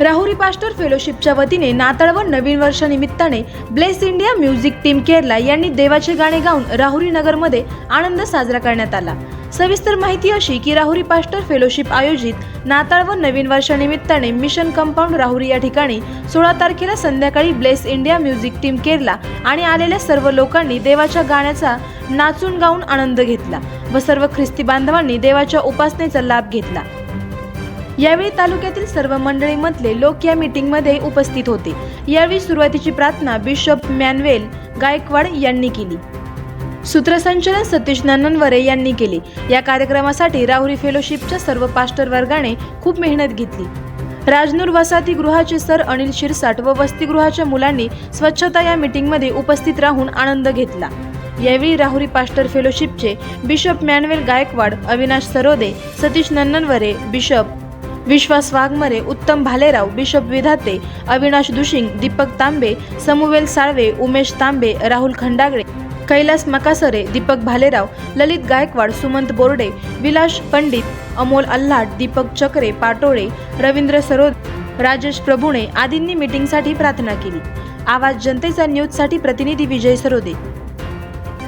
Rahuri pastor फेलोशिपच्या वतीने नाताळ व नवीन वर्षानिमित्ताने bless India music team Kerala यांनी देवाचे गाणे गाऊन राहुरी नगरमध्ये आनंद साजरा करण्यात आला. सविस्तर माहिती अशी की राहुरी पास्टर फेलोशिप आयोजित नाताळ व नवीन वर्षानिमित्ताने मिशन कंपाऊंड राहुरी या ठिकाणी सोळा तारखेला संध्याकाळी bless India music team Kerala आणि आलेल्या सर्व लोकांनी देवाच्या गाण्याचा नाचून गाऊन आनंद घेतला व सर्व ख्रिस्ती बांधवांनी देवाच्या उपासनेचा लाभ घेतला. यावेळी तालुक्यातील सर्व मंडळीमधले लोक या मीटिंगमध्ये उपस्थित होते. यावेळी सुरुवातीची प्रार्थना बिशप मॅनवेल गायकवाड यांनी केली. सूत्रसंचलन सतीश नन्ननवरे यांनी केले. या कार्यक्रमासाठी राहुरी फेलोशिपच्या सर्व पास्टर वर्गाने खूप मेहनत घेतली. राजनूर वसाहतीगृहाचे सर अनिल शिरसाट व वसतिगृहाच्या मुलांनी स्वच्छता या मीटिंगमध्ये उपस्थित राहून आनंद घेतला. यावेळी Rahuri pastor फेलोशिपचे bishop Manuel Gaikwad Avinash Sarode Satish Nannaware bishop Vishwas Waghmare Uttam Bhalerao bishop Vidhate Avinash Dushing Deepak Tambe Samuel Salve Umesh Tambe Rahul Khandagale Kailas Makasare Deepak Bhalerao Lalit Gaikwad Sumant Borde Vilas Pandit Amol Alhat Deepak Chakre Patole Ravindra sarod Rajesh Prabhune आदींनी मीटिंगसाठी प्रार्थना केली. आवाज जनतेचा न्यूजसाठी प्रतिनिधी विजय सरोदे.